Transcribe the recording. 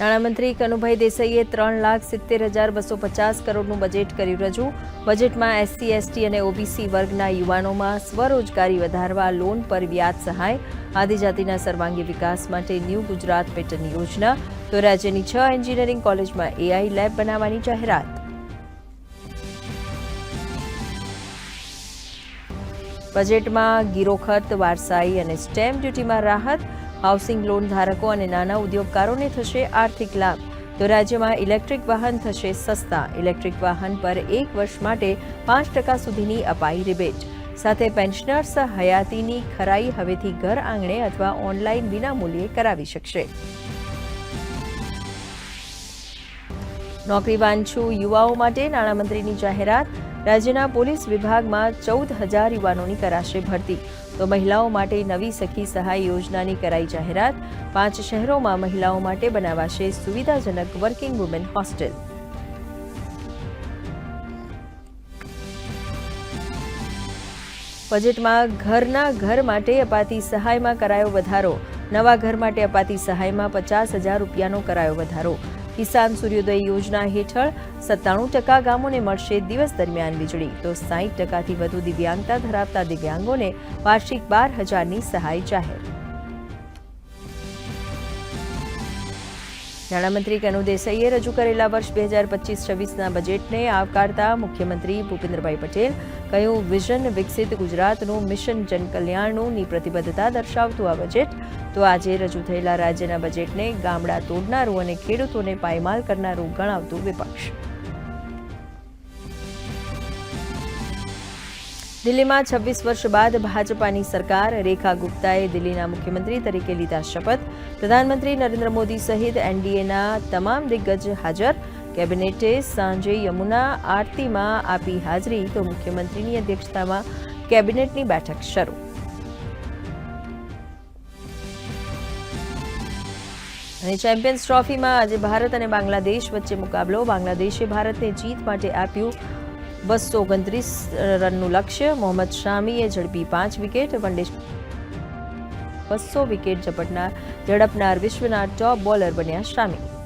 નાણામંત્રી કનુભાઈ દેસાઈએ ત્રણ લાખ સિત્તેર હજાર બસો પચાસ કરોડનું બજેટ કર્યું રજૂ. બજેટમાં એસસી, એસટી અને ઓબીસી વર્ગના યુવાનોમાં સ્વરોજગારી વધારવા, લોન પર વ્યાજ સહાય, આદિજાતિના સર્વાંગી વિકાસ માટે ન્યૂ ગુજરાત પેટર્ન યોજના, તો રાજ્યની છ એન્જિનિયરિંગ કોલેજમાં એઆઈ લેબ બનાવવાની જાહેરાત. બજેટમાં ગીરોખત, વારસાઈ અને સ્ટેમ્પ ડ્યુટીમાં રાહત હાઉસિંગ લોન ધારકો અને નાના ઉદ્યોગકારોને થશે આર્થિક લાભ. તો રાજ્યમાં ઇલેક્ટ્રિક વાહન થશે સસ્તા. ઇલેક્ટ્રિક વાહન પર એક વર્ષ માટે પાંચ ટકા સુધીની અપાઈ રિબેટ. સાથે પેન્શનર્સ હયાતીની ખરાઈ હવેથી ઘર આંગણે અથવા ઓનલાઈન વિનામૂલ્યે કરાવી શકશે. નોકરી વાંછુ યુવાઓ માટે નાણામંત્રીની જાહેરાત. રાજ્યના પોલીસ વિભાગમાં ચૌદ હજાર યુવાનોની કરાશે ભરતી. તો મહિલાઓ માટે નવી સખી સહાય યોજનાની કરાઈ જાહેરાત. પાંચ શહેરોમાં મહિલાઓ માટે બનાવાશે સુવિધાજનક વર્કિંગ વુમેન હોસ્ટેલ. બજેટમાં ઘરના ઘર માટે અપાતી સહાયમાં કરાયો વધારો. નવા ઘર માટે અપાતી સહાયમાં પચાસ હજાર રૂપિયાનો કરાયો વધારો. કિસાન સૂર્યોદય યોજના હેઠળ સત્તાણું ટકા ગામોને મળશે દિવસ દરમિયાન વીજળી. તો સાહીઠ ટકાથી વધુ દિવ્યાંગતા ધરાવતા દિવ્યાંગોને વાર્ષિક બાર હજારની સહાય જાહેર. નાણામંત્રી કનુ દેસાઈએ રજૂ કરેલા વર્ષ બે હજાર પચીસ છવ્વીસના બજેટને આવકારતા મુખ્યમંત્રી ભૂપેન્દ્રભાઈ પટેલ કહ્યું, વિઝન વિકસિત ગુજરાતનું મિશન જનકલ્યાણનું પ્રતિબદ્ધતા દર્શાવતું આ બજેટ, તો આજે રજૂ થયેલા રાજ્યના બજેટને ગામડા તોડનારું અને ખેડૂતોને પાયમાલ કરનારું ગણાવતું વિપક્ષ. દિલ્હીમાં છવ્વીસ વર્ષ બાદ ભાજપાની સરકાર રેખા ગુપ્તાએ દિલ્હીના મુખ્યમંત્રી તરીકે લીધા શપથ. પ્રધાનમંત્રી નરેન્દ્ર મોદી સહિત એનડીએના તમામ દિગ્ગજ હાજર. કેબિનેટે સાંજે યમુના આરતીમાં આપી હાજરી, તો મુખ્યમંત્રીની અધ્યક્ષતામાં કેબિનેટની બેઠક શરૂ. અને ચેમ્પિયન્સ ટ્રોફીમાં આજે ભારત અને બાંગ્લાદેશ વચ્ચે મુકાબલો. બાંગ્લાદેશે ભારતને જીત માટે આપ્યું બસો ઓગણત્રીસ રનનું લક્ષ્ય. મોહમ્મદ શામીએ ઝડપી પાંચ વિકેટ, વનડે બસો વિકેટ ઝપટનાર, ઝડપનાર વિશ્વના ટોપ બોલર બન્યા શામી.